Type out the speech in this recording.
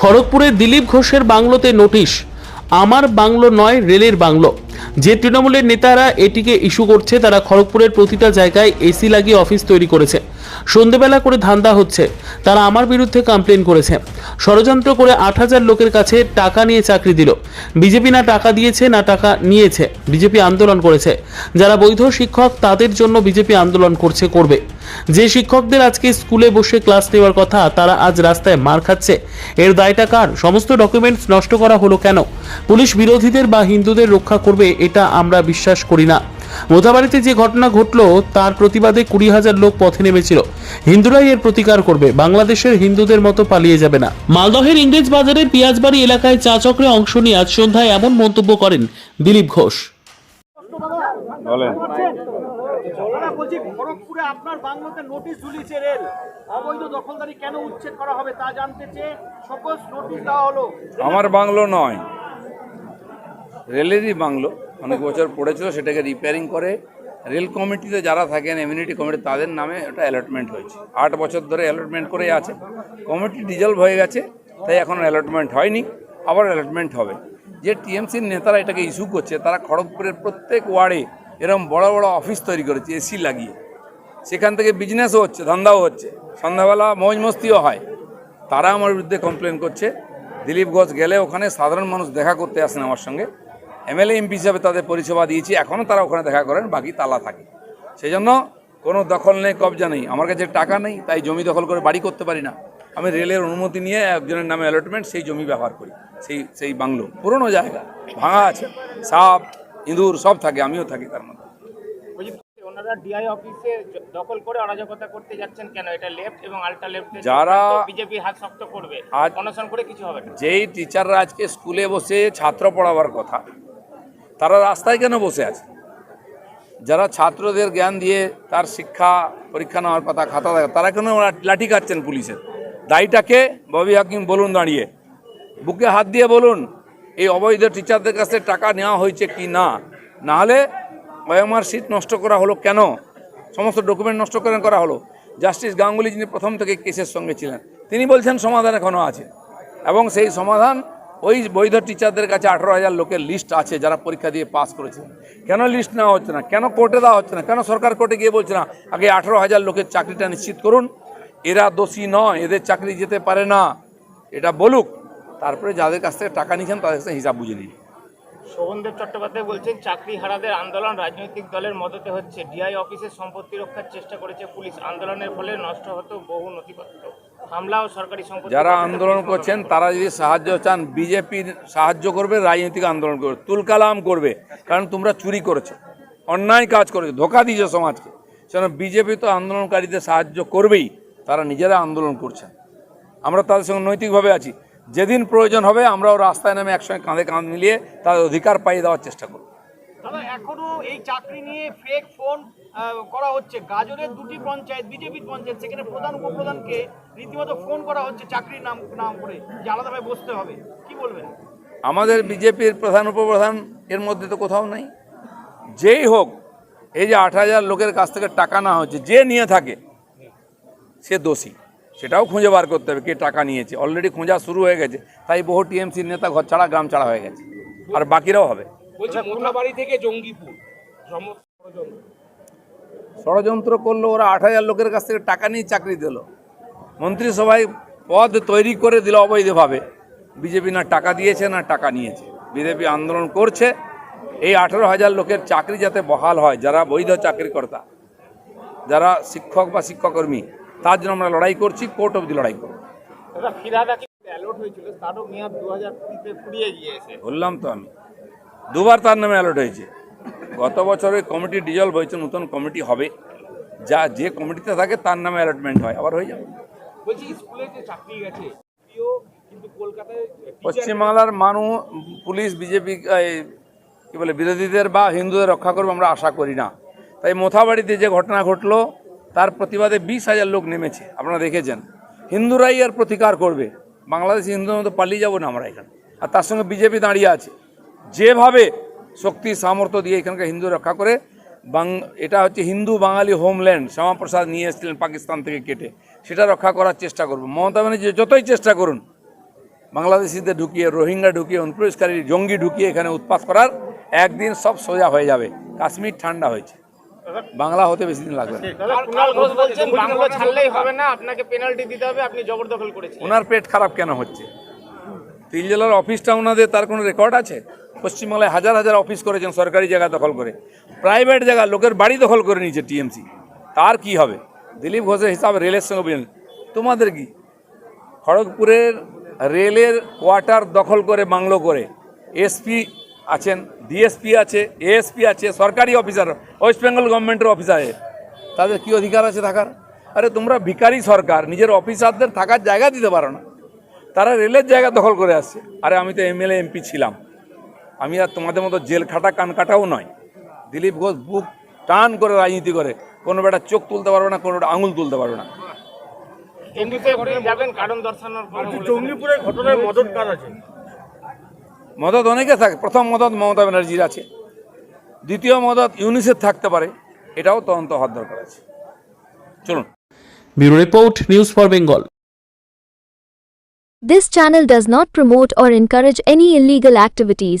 খড়গপুরের দিলীপ ঘোষের বাংলোতে নোটিশ, আমার বাংলো নয়, রেলের বাংলো। যে তৃণমূলের নেতারা এটিকে ইস্যু করছে, তারা খড়গপুরের প্রতিটা জায়গায় এসি লাগিয়ে অফিস তৈরি করেছে। সন্ধেবেলা করে ধান্দা হচ্ছে। তারা আমার বিরুদ্ধে কমপ্লেন করেছে। ষড়যন্ত্র করে আট হাজার লোকের কাছে টাকা নিয়ে চাকরি দিল। বিজেপি না টাকা দিয়েছে, না টাকা নিয়েছে, বিজেপি আন্দোলন করেছে। যারা বৈধ শিক্ষক, তাদের জন্য বিজেপি আন্দোলন করছে, করবে। যে শিক্ষকদের আজকে স্কুলে বসে ক্লাস নেওয়ার কথা, তারা আজ রাস্তায় মার খাচ্ছে। এর দায়টা কার? সমস্ত ডকুমেন্টস নষ্ট করা হলো কেন? পুলিশ বিরোধীদের বা হিন্দুদের রক্ষা করবে, এটা আমরা বিশ্বাস করি না। মোথাবাড়িতে যে ঘটনা ঘটলো তার প্রতিবাদে কুড়ি হাজার লোক পথে নেমেছিল। হিন্দুরাই এর প্রতিকার করবে। বাংলাদেশের হিন্দুদের মতো পালিয়ে যাবে না। মালদহের ইংরেজ বাজারের পিয়াজবাড়ি এলাকায় চা চক্রে অংশ নিয়ে আজ সন্ধ্যায় এমন মন্তব্য করেন দিলীপ ঘোষ। বলছি খড়গপুরে আপনার বাংলোতে নোটিশ ঝুলিয়েছে রেল। অবৈধ দখলদারি কেন উচ্ছেদ করা হবে তা জানতে চেয়ে সকল নোটিশ দেওয়া হলো। আমার বাংলো নয়। রেলেরই বাংলো। অনেক বছর পড়েছিল, সেটাকে রিপেয়ারিং করে রেল কমিটিতে যারা থাকেন এমিউনিটি কমিটি তাদের নামে ওটা অ্যালটমেন্ট হয়েছে। আট বছর ধরে অ্যালটমেন্ট করে আছে। কমিটি ডিজলভ হয়ে গেছে, তাই এখন অ্যালটমেন্ট হয়নি, আবার অ্যালটমেন্ট হবে। যে টিএমসির নেতারা এটাকে ইস্যু করছে, তারা খড়গপুরের প্রত্যেক ওয়ার্ডে এরকম বড় বড় অফিস তৈরি করেছে এসি লাগিয়ে। সেখান থেকে বিজনেসও হচ্ছে, ধান্দাও হচ্ছে। সন্ধ্যাবেলা মৌজ মস্তিও হয়। তারা আমার বিরুদ্ধে কমপ্লেন করছে। দিলীপ ঘোষ গেলে ওখানে সাধারণ মানুষ দেখা করতে আসেন আমার সঙ্গে। এমএলএ এমপি হিসাবে তাদের পরিষেবা দিয়েছি এখনও তারা ওখানে দেখা করেন বাকি তালা থাকে। সেই জন্য কোনো দখল নেই কবজা নেই। আমার কাছে টাকা নেই তাই জমি দখল করে বাড়ি করতে পারি না। আমি রেলের অনুমতি নিয়ে একজনের নামে অ্যালটমেন্ট সেই জমি ব্যবহার করি। সেই সেই বাংলো পুরনো জায়গা ভাঙা আছে সাপ ইঁদুর সব থাকে আমিও থাকি তার মধ্যে। বলছি ওনারা ডিআই অফিসে দখল করে অরাজকতা করতে যাচ্ছেন কেন? এটা লেফট এবং আল্ট্রা লেফট যারা- বিজেপি হাত শক্ত করবে। অনশন করে কিছু হবে না। যেই টিচাররা আজকে স্কুলে বসে ছাত্র পড়াবার কথা তারা রাস্তায় কেন বসে আছে? যারা ছাত্রদের জ্ঞান দিয়ে তার শিক্ষা পরীক্ষা নেওয়ার কথা, খাতা দেখা, তারা কেন লাঠি খাচ্ছেন পুলিশের? দায়ীটাকে ববি হাকিম বলুন দাঁড়িয়ে। বুকে হাত দিয়ে বলুন, এই অবৈধ টিচারদের কাছে টাকা নেওয়া হয়েছে কি না? নাহলে ওএমআর সিট নষ্ট করা হলো কেন? সমস্ত ডকুমেন্ট নষ্ট কেন করা হলো। জাস্টিস গাঙ্গুলি যিনি প্রথম থেকে কেসের সঙ্গে ছিলেন, তিনি বলছেন সমাধান এখনও আছে। এবং সেই সমাধান ওই বৈধ টিচারদের কাছে আঠারো হাজার লোকের লিস্ট আছে যারা পরীক্ষা দিয়ে পাস করেছে। কেন লিস্ট নেওয়া হচ্ছে না? কেন কোর্টে দেওয়া হচ্ছে না? কেন সরকার কোর্টে গিয়ে বলছে না, আগে আঠারো হাজার লোকের চাকরিটা নিশ্চিত করুন, এরা দোষী নয়, এদের চাকরি যেতে পারে না। এটা বলুক, তারপরে যাদের কাছ থেকে টাকা নিয়েছেন তাদের কাছে হিসাব বুঝে নিন। শোভনদেব চট্টোপাধ্যায় বলছেন চাকরি হারাদের আন্দোলন রাজনৈতিক দলের মদতে হচ্ছে। ডিআই অফিসের সম্পত্তি রক্ষার চেষ্টা করেছে পুলিশ। আন্দোলনের ফলে নষ্ট হতো বহু নথিপত্র। যারা আন্দোলন করছেন তারা যদি সাহায্য চান বিজেপির সাহায্য করবে রাজনৈতিক আন্দোলন করবে। তুলকালাম করবে কারণ তোমরা চুরি করেছ অন্যায় কাজ করেছ ধোকা দিয়েছ সমাজকে। সেজন্য বিজেপি তো আন্দোলনকারীদের সাহায্য করবেই তারা নিজেরা আন্দোলন করছেন। আমরা তাদের সঙ্গে নৈতিকভাবে আছি। যেদিন প্রয়োজন হবে আমরাও রাস্তায় নামে একসঙ্গে কাঁধে কাঁধ মিলিয়ে তাদের অধিকার পাইয়ে দেওয়ার চেষ্টা করব। দাদা, এখনও এই চাকরি নিয়ে ফেক ফোন করা হচ্ছে। গাজরের দুটি পঞ্চায়েত বিজেপির পঞ্চায়েত, সেখানে প্রধান উপপ্রধানকে রীতিমতো ফোন করা হচ্ছে চাকরির নাম নাম করে যে আলাদাভাবে বসতে হবে। কি বলবেন? আমাদের বিজেপির প্রধান উপপ্রধান এর মধ্যে তো কোথাও নাই। যেই হোক, এই যে আট হাজার লোকের কাছ থেকে টাকা না হচ্ছে, যে নিয়ে থাকে, সে দোষী। সেটাও খুঁজে বার করতে হবে কে টাকা নিয়েছে। অলরেডি খোঁজা শুরু হয়ে গেছে। তাই বহু টিএমসির নেতা ঘর ছাড়া, গ্রাম ছাড়া হয়ে গেছে। আর বাকিরাও হবে। বলছি থেকে জঙ্গিপুর? ষড়যন্ত্র। করল ওরা আট হাজার লোকের কাছ থেকে টাকা নিয়ে চাকরি দিল। মন্ত্রিসভায় পদ তৈরি করে দিল অবৈধভাবে। বিজেপি না টাকা দিয়েছে না টাকা নিয়েছে। বিজেপি আন্দোলন করছে। এই আঠেরো হাজার লোকের চাকরি যাতে বহাল হয় যারা বৈধ চাকরিকর্তা যারা শিক্ষক বা শিক্ষকর্মী তার জন্য আমরা লড়াই করছি কোর্ট অবধি লড়াই করব। বললাম তো আমি। দুবার তার নামে অ্যালট হয়েছে। গত বছরে কমিটি ডিজলভ হয়েছে নতুন কমিটি হবে। যা যে কমিটিতে থাকে তার নামে অ্যালটমেন্ট হয়। আবার হয়ে যাবে। পশ্চিমবাংলার মানুষ পুলিশ বিজেপি কি বলে বিরোধীদের বা হিন্দুদের রক্ষা করবে আমরা আশা করি না। তাই মোথাবাড়িতে যে ঘটনা ঘটলো তার প্রতিবাদে বিশ হাজার লোক নেমেছে। আপনারা দেখেছেন। হিন্দুরাই আর প্রতিকার করবে। বাংলাদেশি হিন্দুদের মতো পালিয়ে যাব না আমরা এখানে। আর তার সঙ্গে বিজেপি দাঁড়িয়ে আছে। যেভাবে শক্তি সামর্থ্য দিয়ে এখানকার হিন্দু রক্ষা করে বাং এটা হচ্ছে হিন্দু বাঙালি হোমল্যান্ড শ্যামাপ্রসাদ নিয়ে এসেছিলেন পাকিস্তান থেকে কেটে। সেটা রক্ষা করার চেষ্টা করব। মমতা ব্যানার্জি যতই চেষ্টা করুন বাংলাদেশিদের ঢুকিয়ে রোহিঙ্গা ঢুকিয়ে অনুপ্রবেশকারী জঙ্গি ঢুকিয়ে এখানে উৎপাত করার একদিন সব সোজা হয়ে যাবে। কাশ্মীর ঠান্ডা হয়েছে। বাংলা হতে বেশি দিন লাগবে ওনার পেট খারাপ কেন হচ্ছে? তিল জেলার অফিসটা ওনাদের তার কোনো রেকর্ড আছে? পশ্চিমবাংলায় হাজার হাজার অফিস করেছেন, সরকারি জায়গা দখল করে। প্রাইভেট জায়গা, লোকের বাড়ি দখল করে নিয়েছে টিএমসি। তার কি হবে? দিলীপ ঘোষের হিসাবে রেলের সঙ্গে তোমাদের কি? খড়গপুরের রেলের কোয়ার্টার দখল করে বাংলো করে। এসপি আছেন, ডিএসপি আছে, এএসপি আছে, সরকারি অফিসার, ওয়েস্ট বেঙ্গল গভর্নমেন্টের অফিসারে তাদের কি অধিকার আছে থাকার? আরে তোমরা ভিখারি সরকার, নিজের অফিসারদের থাকার জায়গা দিতে পারো না। তারা রেলের জায়গা দখল করে আসছে। আরে আমি তো এমএলএ, এমপি ছিলাম। আমি আর তোমাদের মতো জেল খাটা কান কাটাও নয়। দিলীপ ঘোষ বুক টান করে রাজনীতি করে। কোনো বেটা চোখ তুলতে পারবে না কোনো বেটা আঙুল তুলতে পারবে না। মদত মদত অনেকে থাকে প্রথম মদত মমতা ব্যানার্জির আছে। দ্বিতীয় মদত ইউনিসেফ থাকতে পারে। এটাও তদন্ত হওয়ার দরকার আছে। চলুন। Bureau report news for Bengal. This channel does not promote or encourage any illegal activities.